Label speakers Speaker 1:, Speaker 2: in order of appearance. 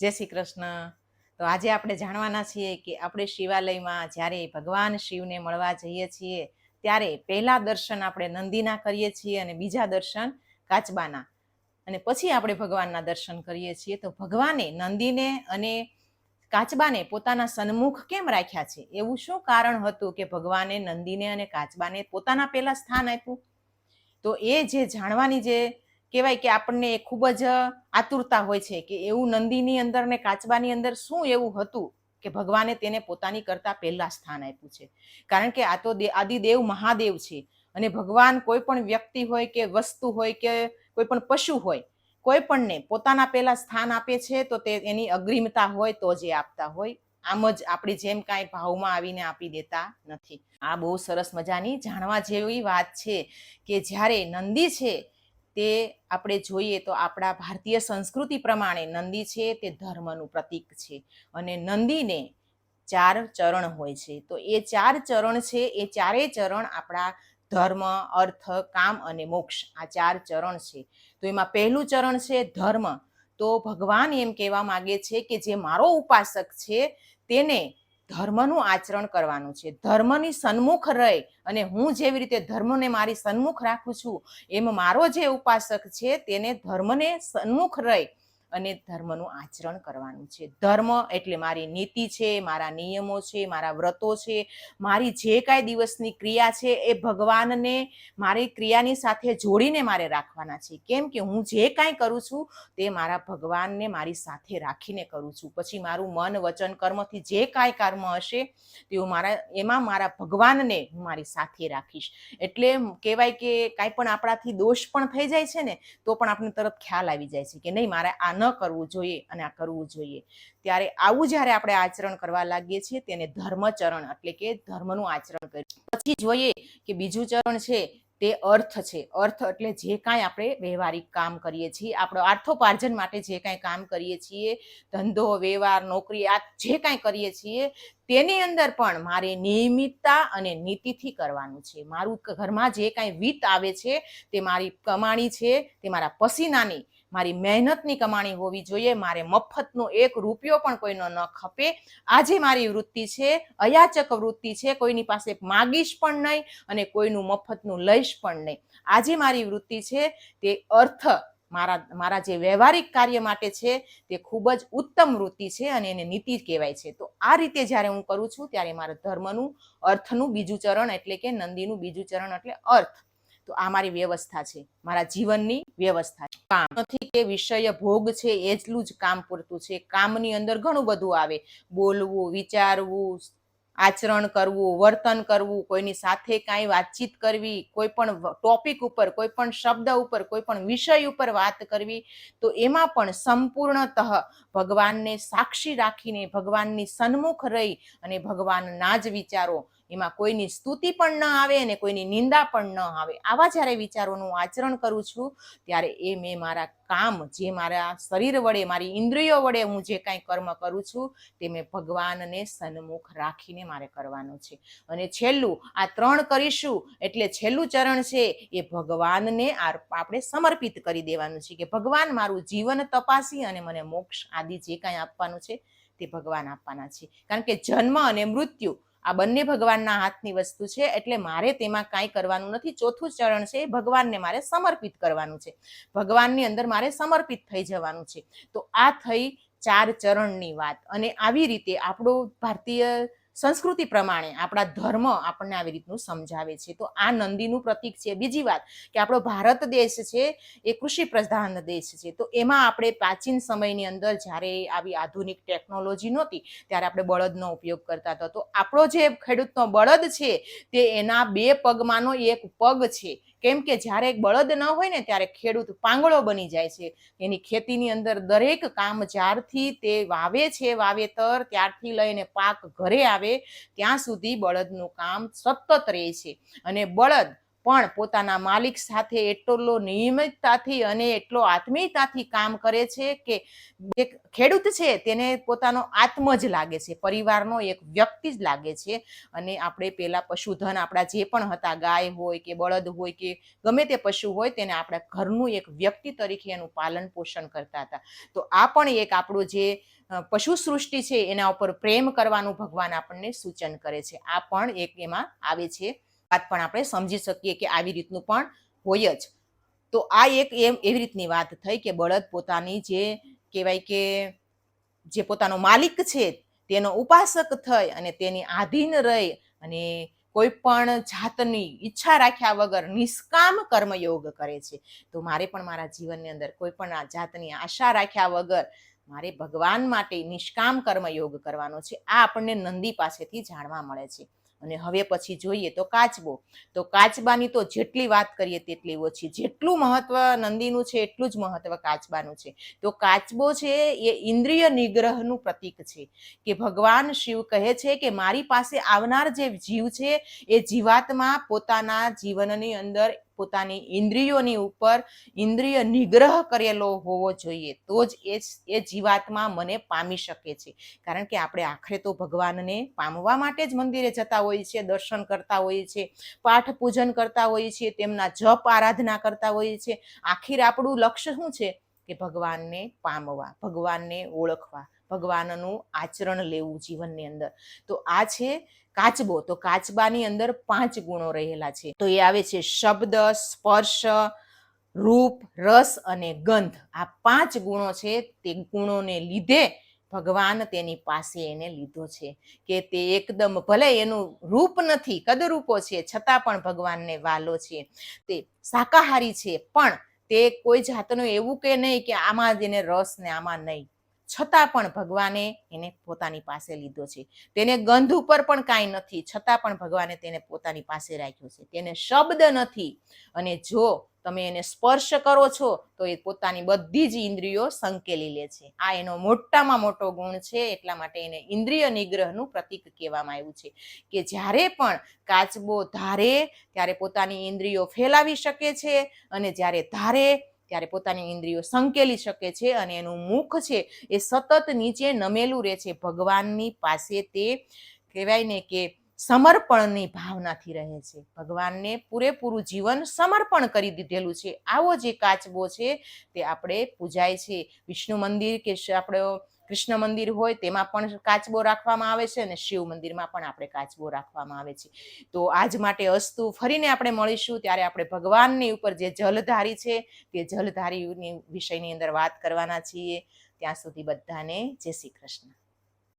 Speaker 1: જય શ્રી કૃષ્ણ. તો આજે આપણે જાણવાના છીએ કે આપણે શિવાલયમાં જ્યારે ભગવાન શિવને મળવા જઈએ છીએ, ત્યારે પહેલા દર્શન આપણે નંદીના કરીએ છીએ અને બીજા દર્શન કાચબાના. અને પછી આપણે ભગવાનના દર્શન કરીએ છીએ. તો ભગવાને નંદીને અને કાચબાને પોતાના સન્મુખ કેમ રાખ્યા છે? એવું શું કારણ હતું કે ભગવાને નંદીને અને કાચબાને પોતાના પહેલા સ્થાન આપ્યું? તો એ જે જાણવાની જે કહેવાય કે આપણને ખૂબ જ આતુરતા હોય છે કે એવું નંદીની અંદર ને કાચબાની અંદર શું એવું હતું કે ભગવાને તેને પોતાની કરતા પહેલા સ્થાન આપ્યું છે? કારણ કે આ તો આદિદેવ મહાદેવ છે અને ભગવાન કોઈ પણ વ્યક્તિ હોય કે વસ્તુ હોય કે કોઈ પણ પશુ હોય, કોઈ પણને પોતાના પહેલા સ્થાન આપે છે તો તે એની અગ્રિમતા હોય તો જ આપતા હોય. આમ જ આપણી જેમ કાંઈ ભાવમાં આવીને આપી દેતા નથી. આ બહુ સરસ મજાની જાણવા જેવી વાત છે કે જ્યારે નંદી છે તે આપણે જોઈએ તો આપણા ભારતીય સંસ્કૃતિ પ્રમાણે નંદી છે, તે ધર્મનું પ્રતીક છે. અને નંદીને ચાર ચરણ હોય છે. તો એ ચાર ચરણ છે, એ ચારેય ચરણ આપણા ધર્મ, અર્થ, કામ અને મોક્ષ આ ચાર ચરણ છે. તો એમાં પહેલું ચરણ છે ધર્મ. તો ભગવાન એમ કહેવા માગે છે કે જે મારો ઉપાસક છે, તેને ધર્મનું આચરણ કરવાનું છે. ધર્મની સન્મુખ રહી અને હું જેવી રીતે ધર્મને મારી સન્મુખ રાખું છું, એમ મારો જે ઉપાસક છે, તેને ધર્મને સન્મુખ રહી. અને ધર્મનું આચરણ કરવાનું છે. ધર્મ એટલે મારી નીતિ છે, મારા નિયમો છે, મારા વ્રતો છે. મારી જે કાંઈ દિવસની ક્રિયા છે એ ભગવાનને મારી ક્રિયાની સાથે જોડીને મારે રાખવાના છે. કેમ કે હું જે કાંઈ કરું છું તે મારા ભગવાનને મારી સાથે રાખીને કરું છું. પછી મારું મન, વચન, કર્મથી જે કાંઈ કર્મ હશે તે હું મારા, એમાં મારા ભગવાનને હું મારી સાથે રાખીશ. એટલે કહેવાય કે કાંઈ પણ આપણાથી દોષ પણ થઈ જાય છે ને, તો પણ આપણને તરત ખ્યાલ આવી જાય છે કે નહીં, મારે આ ન કરવું જોઈએ અને આ કરવું જોઈએ. ત્યારે આવું જ્યારે આપણે આચરણ કરવા લાગીએ છીએ, તેને ધર્મચરણ એટલે કે ધર્મનું આચરણ કરીએ. પછી જોઈએ કે બીજું ચરણ છે તે અર્થ છે. અર્થ એટલે જે કાંઈ આપણે વ્યવહારિક કામ કરીએ છીએ, આપણો આર્થોપાર્જન માટે જે કાંઈ કામ કરીએ છીએ, ધંધો, વ્યવહાર, નોકરી, આ જે કાંઈ કરીએ છીએ, તેની અંદર પણ મારે નિયમિતતા અને નીતિથી કરવાનું છે. મારું ઘરમાં જે કાંઈ વીત આવે છે તે મારી કમાણી છે, તે મારા પસીનાની મારી મહેનતની કમાણી હોવી જોઈએ, મારે મફતનો એક રૂપિયો પણ કોઈનો ન ખપે. આજે મારી વૃત્તિ છે, અયાચક વૃત્તિ છે, કોઈની પાસે માગીશ પણ નહીં અને કોઈનું મફતનું લઈશ પણ નહીં. આજે મારી વૃત્તિ છે, તે અર્થ મારા મારા જે વ્યવહારિક કાર્ય માટે છે, તે ખૂબ જ ઉત્તમ વૃત્તિ છે અને એને નીતિ કહેવાય છે. તો આ રીતે જ્યારે હું કરું છું, ત્યારે મારા ધર્મનું, અર્થનું બીજું ચરણ એટલે કે નંદીનું બીજું ચરણ એટલે અર્થ. તો આ મારી વ્યવસ્થા છે. મારા જીવનની વ્યવસ્થા કામ નથી કે વિષય ભોગ છે એટલું જ કામ પૂરતું છે. કામની અંદર ઘણું બધું આવે. બોલવું, વિચારવું, આચરણ કરવું, વર્તન કરવું, કોઈની સાથે કાંઈ વાતચીત કરવી, કોઈ પણ ટોપિક ઉપર, કોઈ પણ શબ્દ ઉપર, કોઈ પણ વિષય ઉપર વાત કરવી, તો એમાં પણ સંપૂર્ણતઃ ભગવાનને સાક્ષી રાખીને ભગવાનની સન્મુખ રહી અને ભગવાનના જ વિચારો એમાં કોઈની સ્તુતિ પણ ન આવે અને કોઈની નિંદા પણ ન આવે. આવા જ્યારે વિચારોનું આચરણ કરું છું, ત્યારે એ મેં મારા કામ, જે મારા શરીર વડે, મારી ઇન્દ્રિયો વડે હું જે કાંઈ કર્મ કરું છું, તે મેં ભગવાનને સન્મુખ રાખીને મારે કરવાનું છે. અને છેલ્લું, આ ત્રણ કરીશું એટલે છેલ્લું ચરણ છે, એ ભગવાનને આ આપણે સમર્પિત કરી દેવાનું છે કે ભગવાન મારું જીવન તપાસી અને મને મોક્ષ આદિ જે કાંઈ આપવાનું છે, તે ભગવાન આપવાના છે. કારણ કે જન્મ અને મૃત્યુ આ બંને ભગવાનના હાથની વસ્તુ છે, એટલે મારે તેમાં કાંઈ કરવાનું નથી. ચોથું ચરણ છે એ ભગવાનને મારે સમર્પિત કરવાનું છે. ભગવાનની અંદર મારે સમર્પિત થઈ જવાનું છે. તો આ થઈ ચાર ચરણની વાત. અને આવી રીતે આપણો ભારતીય સંસ્કૃતિ પ્રમાણે આપણા ધર્મ આપણને આવી રીતનું સમજાવે છે. તો આ નંદીનું પ્રતીક છે. બીજી વાત કે આપણો ભારત દેશ છે એ કૃષિ પ્રધાન દેશ છે. તો એમાં આપણે પ્રાચીન સમયની અંદર જ્યારે આવી આધુનિક ટેકનોલોજી નહોતી ત્યારે આપણે બળદનો ઉપયોગ કરતા હતા. તો આપણો જે ખેડૂતનો બળદ છે તે એના બે પગમાંનો એક પગ છે. કેમ કે જ્યારે બળદ ન હોય ને ત્યારે ખેડૂત પાંગળો બની જાય છે. એની ખેતીની અંદર દરેક કામ જ્યારથી તે વાવે છે, વાવેતર, ત્યારથી લઈને પાક ઘરે આવે, ત્યાં સુધી બળદનું કામ સતત રહે છે. અને બળદ પણ પોતાના માલિક સાથે એટલો નિયમિતતાથી અને એટલો આત્મીયતાથી કામ કરે છે કે એક ખેડૂત છે તેને પોતાનો આત્મ જ લાગે છે, પરિવારનો એક વ્યક્તિ જ લાગે છે. અને આપણે પેલા પશુધન આપણા જે પણ હતા, ગાય હોય કે બળદ હોય કે ગમે તે પશુ હોય તેને આપણા ઘરનું એક વ્યક્તિ તરીકે એનું પાલન પોષણ કરતા હતા. તો આ પણ એક આપણું જે પશુ સૃષ્ટિ છે એના ઉપર પ્રેમ કરવાનું ભગવાન આપણને સૂચન કરે છે. આ પણ એક એમાં આવે છે. વાત પણ આપણે સમજી શકીએ કે આવી રીતનું પણ હોય જ. તો આ એક એમ એવી રીતની વાત થઈ કે બળદ પોતાની જે કહેવાય કે જે પોતાનો માલિક છે તેનો ઉપાસક થઈ અને તેની આધીન રહી અને કોઈ પણ જાતની ઈચ્છા રાખ્યા વગર નિષ્કામ કર્મયોગ કરે છે. તો મારે પણ મારા જીવનની અંદર કોઈ પણ જાતની આશા રાખ્યા વગર મારે ભગવાન માટે નિષ્કામ કર્મયોગ કરવાનો છે, આ આપણને નંદી પાસેથી જાણવા મળે છે. અને હવે પછી જોઈએ તો કાચબો. તો કાચબાની તો જેટલી વાત કરીએ તેટલી ઓછી. જેટલું મહત્વ નંદીનું છે, એટલું જ મહત્વ કાચબાનું છે. તો કાચબો છે, એ ઇન્દ્રિય નિગ્રહનું પ્રતીક છે કે ભગવાન શિવ કહે છે કે મારી પાસે આવનાર જે જીવ છે, એ જીવાત્મા પોતાના જીવનની અંદર પોતાની ઇન્દ્રિયોની ઉપર ઇન્દ્રિય નિગ્રહ કરેલો હોવો જોઈએ, તો જ એ એ જીવાત્મા મને પામી શકે છે. કારણ કે આપણે આખરે તો ભગવાનને પામવા માટે જ મંદિરે જતા હોઈએ છીએ, દર્શન કરતા હોઈએ છીએ, પાઠ પૂજન કરતા હોઈએ છીએ, તેમના જપ આરાધના કરતા હોઈએ છીએ. આખીર આપણું લક્ષ્ય શું છે? કે ભગવાનને પામવા, ભગવાનને ઓળખવા. ભગવાનનું આચરણ લેવું જીવનની અંદર. તો આ છે કાચબો. તો કાચબાની અંદર પાંચ ગુણો રહેલા છે. તો એ આવે છે શબ્દ, સ્પર્શ, રૂપ, રસ અને ગંધ. આ પાંચ ગુણો છે તે ગુણોને લીધે ભગવાન તેની પાસે એને લીધો છે. કે તે એકદમ ભલે એનું રૂપ નથી, કદરૂપો છે, છતાં પણ ભગવાનને વાલો છે. તે શાકાહારી છે, પણ તે કોઈ જાતનું એવું કે નહીં કે આમાં જ એને રસ ને આમાં નહીં. છતાં પણ ભગવાને એને પોતાની પાસે લીધો છે. તેને ગંધ ઉપર પણ કાંઈ નથી, છતાં પણ ભગવાને તેને પોતાની પાસે રાખ્યો છે. તેને શબ્દ નથી. અને જો તમે એને સ્પર્શ કરો છો, તો એ પોતાની બધી જ ઇન્દ્રિયો સંકેલી લે છે. આ એનો મોટામાં મોટો ગુણ છે, એટલા માટે એને ઇન્દ્રિય નિગ્રહનું પ્રતીક કહેવામાં આવ્યું છે. કે જ્યારે પણ કાચબો ધારે, ત્યારે પોતાની ઇન્દ્રિયો ફેલાવી શકે છે અને જ્યારે ધારે ત્યારે પોતાની ઇન્દ્રિયો સંકેલી શકે છે અને એનું મુખ છે એ સતત નીચે નમેલું રહે છે. ભગવાનની પાસે તે કહેવાય ને કે સમર્પણની ભાવનાથી રહે છે. ભગવાનને પૂરેપૂરું જીવન સમર્પણ કરી દીધેલું છે. આવો જે કાચબો છે તે આપણે પૂજાય છે. વિષ્ણુ મંદિર કે આપણો કૃષ્ણ મંદિર હોય તેમાં પણ કાચબો રાખવામાં આવે છે અને શિવ મંદિરમાં પણ આપણે કાચબો રાખવામાં આવે છે. તો આજ માટે અસ્તુ ફરીને આપણે મળીશું ત્યારે આપણે ભગવાનની ઉપર જે જલધારી છે તે જલધારીની વિષયની અંદર વાત કરવાના છીએ. ત્યાં સુધી બધાને જય શ્રી કૃષ્ણ.